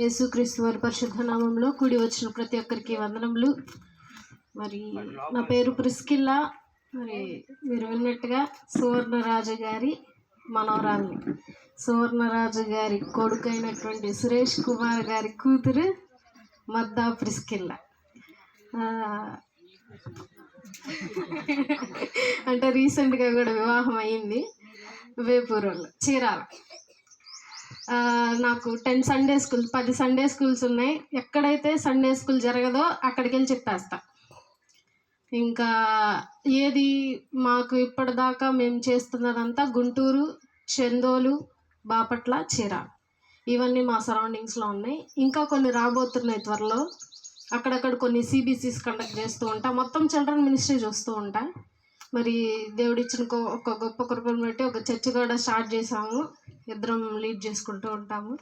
యేసుక్రీస్తు వారి పరిశుద్ధ నామంలో కూడి వచ్చిన ప్రతి ఒక్కరికి వందనములు. మరి నా పేరు ప్రిస్కిల్లా. మరి మీరు విన్నట్టుగా సువర్ణరాజు గారి మనవరాలు సువర్ణరాజు గారి కొడుకైనటువంటి సురేష్ కుమార్ గారి కూతురు మద్దా ప్రిస్కిల్లా. అంటే రీసెంట్గా కూడా వివాహం అయింది. వేపూరులో చీరాల. నాకు టెన్ సండే స్కూల్ పది సండే స్కూల్స్ ఉన్నాయి. ఎక్కడైతే సండే స్కూల్ జరగదో అక్కడికి వెళ్ళి చెప్పేస్తా ఇంకా ఏది మాకు ఇప్పటిదాకా మేము చేస్తున్నదంతా గుంటూరు చందోలు బాపట్ల చీర ఇవన్నీ మా సరౌండింగ్స్లో ఉన్నాయి. ఇంకా కొన్ని రాబోతున్నాయి త్వరలో. అక్కడక్కడ కొన్ని సిబిసిస్ కండక్ట్ చేస్తూ ఉంటా. మొత్తం చిల్డ్రన్ మినిస్ట్రీ చూస్తూ ఉంటా. మరి దేవుడిచ్చిన ఒక గొప్ప కృపను బట్టి ఒక చర్చ్ కూడా స్టార్ట్ చేసాము ఇద్దరం లీడ్ చేసుకుంటూ ఉంటాము.